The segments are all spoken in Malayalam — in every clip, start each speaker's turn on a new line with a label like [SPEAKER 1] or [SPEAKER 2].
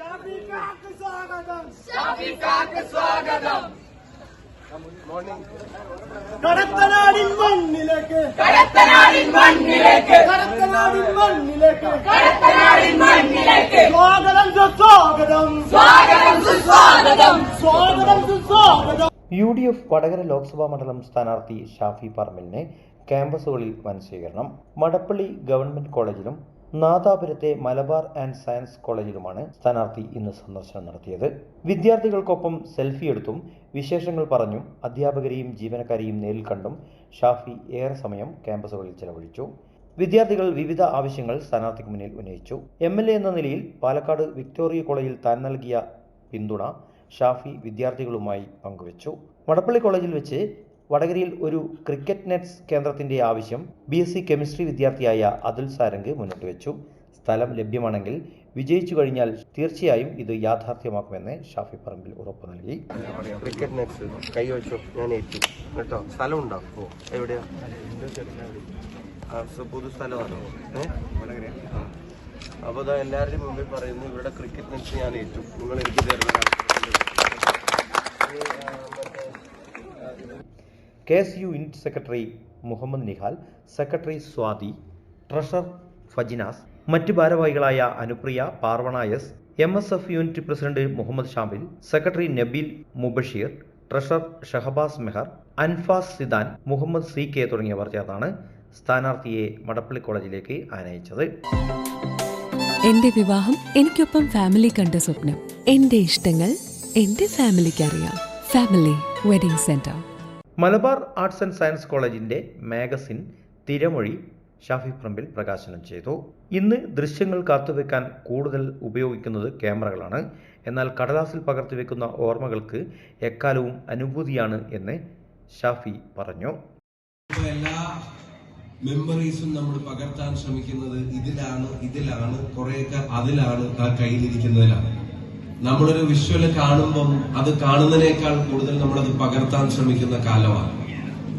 [SPEAKER 1] ഷാഫിക്കാക്ക് സ്വാഗതം.
[SPEAKER 2] ഷാഫിക്കാക്ക് സ്വാഗതം.
[SPEAKER 1] കടത്തനാടിൻ മണ്ണിലേക്ക്.
[SPEAKER 2] കടത്തനാടിൻ മണ്ണിലേക്ക്.
[SPEAKER 1] കടത്തനാടിൻ മണ്ണിലേക്ക്.
[SPEAKER 2] കടത്തനാടിൻ മണ്ണിലേക്ക്.
[SPEAKER 1] സ്വാഗതം സുസ്വാഗതം.
[SPEAKER 2] സ്വാഗതം സുസ്വാഗതം.
[SPEAKER 1] സ്വാഗതം സുസ്വാഗതം.
[SPEAKER 3] U D F Vadakara Lok Sabha മണ്ഡലം സ്ഥാനാർത്ഥി ഷാഫി പറമ്പലിനെ ക്യാമ്പസുകളിൽ വൻ സ്വീകരണം മടപ്പള്ളി ഗവൺമെന്റ് കോളേജിലും നാദാപുരത്തെ മലബാർ ആൻഡ് സയൻസ് കോളേജിലുമാണ് സ്ഥാനാർത്ഥി ഇന്ന് സന്ദർശനം നടത്തിയത്. വിദ്യാർത്ഥികൾക്കൊപ്പം സെൽഫി എടുത്തും വിശേഷങ്ങൾ പറഞ്ഞും അധ്യാപകരെയും ജീവനക്കാരെയും നേരിൽ കണ്ടും ഷാഫി ഏറെ സമയം ക്യാമ്പസുകളിൽ ചെലവഴിച്ചു. വിദ്യാർത്ഥികൾ വിവിധ ആവശ്യങ്ങൾ സ്ഥാനാർത്ഥിക്ക് മുന്നിൽ ഉന്നയിച്ചു. എം എൽ എ എന്ന നിലയിൽ പാലക്കാട് വിക്ടോറിയ കോളേജിൽ താൻ നൽകിയ പിന്തുണ ഷാഫി വിദ്യാർത്ഥികളുമായി പങ്കുവച്ചു. വടപ്പള്ളി കോളേജിൽ വെച്ച് വടകരയിൽ ഒരു ക്രിക്കറ്റ് നെറ്റ്സ് കേന്ദ്രത്തിന്റെ ആവശ്യം ബി എസ് സി കെമിസ്ട്രി വിദ്യാർത്ഥിയായ അതുൽ സാരംഗ് മുന്നോട്ട് വെച്ചു. സ്ഥലം ലഭ്യമാണെങ്കിൽ വിജയിച്ചു കഴിഞ്ഞാൽ തീർച്ചയായും ഇത് യാഥാർത്ഥ്യമാക്കുമെന്ന് ഷാഫി പറമ്പിൽ ഉറപ്പു നൽകി.
[SPEAKER 4] ക്രിക്കറ്റ് നെറ്റ്സ് കൈ വെച്ചു. ഞാൻ ഏറ്റു. കേട്ടോ? സ്ഥലം ഉണ്ടോ ഓ എവിടെയാ? പുതു സ്ഥലമാണോ? അപ്പോൾ ഇതാ എല്ലാവരുടെയും മുമ്പിൽ പറയുന്നു ഇവിടെ ക്രിക്കറ്റ് നെറ്റ്സ് ഞാൻ ഏറ്റു. നിങ്ങൾ എനിക്ക് തരുന്ന
[SPEAKER 3] K S U unit secretary Muhammad Nihal secretary Swathi treasurer Fajinas മറ്റ് ഭാരവാഹികളായ Anupriya Parvana S M S F unit president Muhammad Shamil secretary Nabeel Mubasheer treasurer Shahabas Mehar Anfas Sidan Muhammad C K തുടങ്ങിയവർ ചേർന്നാണ് സ്ഥാനാർത്ഥിയെ മടപ്പള്ളി കോളേജിലേക്ക് ആനയിച്ചത്.
[SPEAKER 5] എന്റെ വിവാഹം എനിക്കൊപ്പം ഫാമിലി കണ്ട സ്വപ്നം എന്റെ ഇഷ്ടങ്ങൾ എന്റെ ഫാമിലിക്ക് അറിയാം family wedding centre.
[SPEAKER 3] Malabar arts and science കോളേജിന്റെ മാഗസിൻ തിരമൊഴി ഷാഫി പറമ്പിൽ പ്രകാശനം ചെയ്തു. ഇന്ന് ദൃശ്യങ്ങൾ കാത്തുവെക്കാൻ കൂടുതൽ ഉപയോഗിക്കുന്നത് ക്യാമറകളാണ്. എന്നാൽ കടലാസിൽ പകർത്തി പകർത്തിവെക്കുന്ന ഓർമ്മകൾക്ക് എക്കാലവും അനുഭൂതിയാണ് എന്ന് ഷാഫി പറഞ്ഞു.
[SPEAKER 6] എല്ലാ മെമ്മറീസും നമ്മൾ പകർത്താൻ ശ്രമിക്കുന്നത് ഇതിലാണ് ഇതിലാണ് കുറെയൊക്കെ അതിലാണ് ആ കയ്യിലിരിക്കുന്നതിലാണ്. നമ്മളൊരു വിഷ്വൽ കാണുമ്പം അത് കാണുന്നതിനേക്കാൾ കൂടുതൽ നമ്മളത് പകർത്താൻ ശ്രമിക്കുന്ന കാലമാണ്.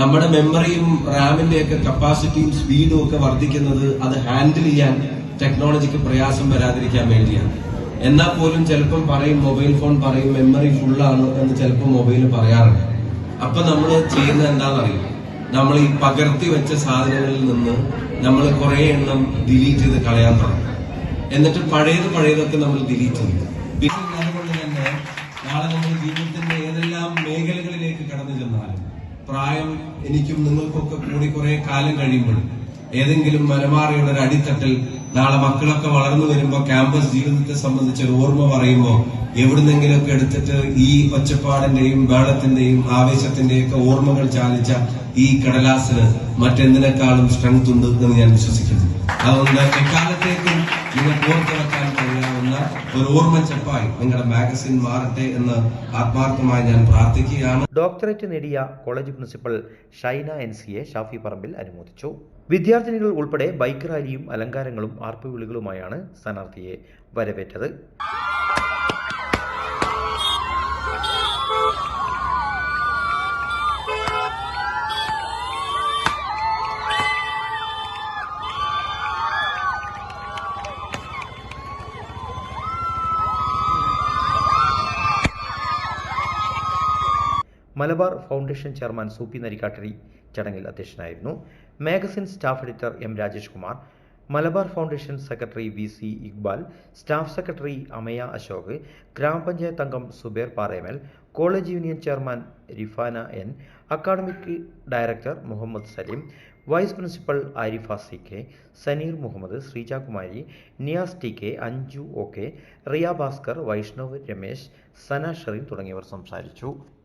[SPEAKER 6] നമ്മുടെ മെമ്മറിയും റാമിന്റെ ഒക്കെ കപ്പാസിറ്റിയും സ്പീഡും ഒക്കെ വർദ്ധിക്കുന്നത് അത് ഹാൻഡിൽ ചെയ്യാൻ ടെക്നോളജിക്ക് പ്രയാസം വരാതിരിക്കാൻ വേണ്ടിയാണ്. എന്നാൽ പോലും ചിലപ്പം പറയും മൊബൈൽ ഫോൺ പറയും മെമ്മറി ഫുള്ളാണ് എന്ന് ചിലപ്പോൾ മൊബൈൽ പറയാറുണ്ട്. അപ്പൊ നമ്മൾ ചെയ്യുന്നത് എന്താണെന്നറിയാം? നമ്മൾ ഈ പകർത്തി വെച്ച സാധനങ്ങളിൽ നിന്ന് നമ്മൾ കുറെ എണ്ണം ഡിലീറ്റ് ചെയ്ത് കളയാൻ തുടങ്ങും. എന്നിട്ട് പഴയത് പഴയതൊക്കെ നമ്മൾ ഡിലീറ്റ് ചെയ്യും. പിന്നെ തന്നെ നാളെ നമ്മൾ ജീവിതത്തിന്റെ ഏതെല്ലാം മേഖലകളിലേക്ക് കടന്നു ചെന്നാലും പ്രായം എനിക്കും നിങ്ങൾക്കൊക്കെ കൂടി കുറെ കാലം കഴിയുമ്പോൾ ഏതെങ്കിലും മനമാറയുടെ ഒരു അടിത്തട്ടിൽ നാളെ മക്കളൊക്കെ വളർന്നു വരുമ്പോൾ ക്യാമ്പസ് ജീവിതത്തെ സംബന്ധിച്ച് ഒരു ഓർമ്മ പറയുമ്പോ എവിടുന്നെങ്കിലൊക്കെ എടുത്തിട്ട് ഈ ഒച്ചപ്പാടിന്റെയും ബേളത്തിന്റെയും ആവേശത്തിന്റെയും ഒക്കെ ഓർമ്മകൾ ചാലിച്ച ഈ കടലാസിന് മറ്റെന്തിനേക്കാളും സ്ട്രെങ്ത് ഉണ്ട് എന്ന് ഞാൻ വിശ്വസിക്കുന്നു. അതുകൊണ്ട് എക്കാലത്തേക്കും നിങ്ങൾ ഓർത്തു ഒരു ഓർമ്മച്ചപ്പായി നിങ്ങളുടെ മാഗസിൻ മാറട്ടെ എന്ന് ആത്മാർത്ഥമായി ഞാൻ പ്രാർത്ഥിക്കുകയാണ്.
[SPEAKER 3] ഡോക്ടറേറ്റ് നേടിയ college principal Shaina N C A Shafi Parambil അനുമോദിച്ചു. വിദ്യാർത്ഥിനികൾ ഉൾപ്പെടെ ബൈക്ക് റാലിയും അലങ്കാരങ്ങളും ആർപ്പുവിളികളുമായാണ് സ്ഥാനാർത്ഥിയെ വരവേറ്റത്. മലബാർ ഫൗണ്ടേഷൻ ചെയർമാൻ സൂപ്പി നരിക്കാട്ടരി ചടങ്ങിൽ അധ്യക്ഷനായിരുന്നു. Magazine staff editor M Rajesh Kumar Malabar foundation secretary V C Iqbal staff secretary Amaya Ashok grama panchayat അംഗം Suber Paremal college union chairman Rifana N academic director Muhammad Saleem vice principal Arifa C K Saneer Muhammad Sreejakumari Niyas T K Anju O K Riya Bhaskar Vaishnav Ramesh Sana Sherin തുടങ്ങിയവർ സംസാരിച്ചു.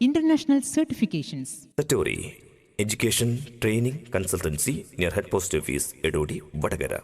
[SPEAKER 7] International Certifications.
[SPEAKER 8] Satori education training consultancy near head post office Edodi Vatakara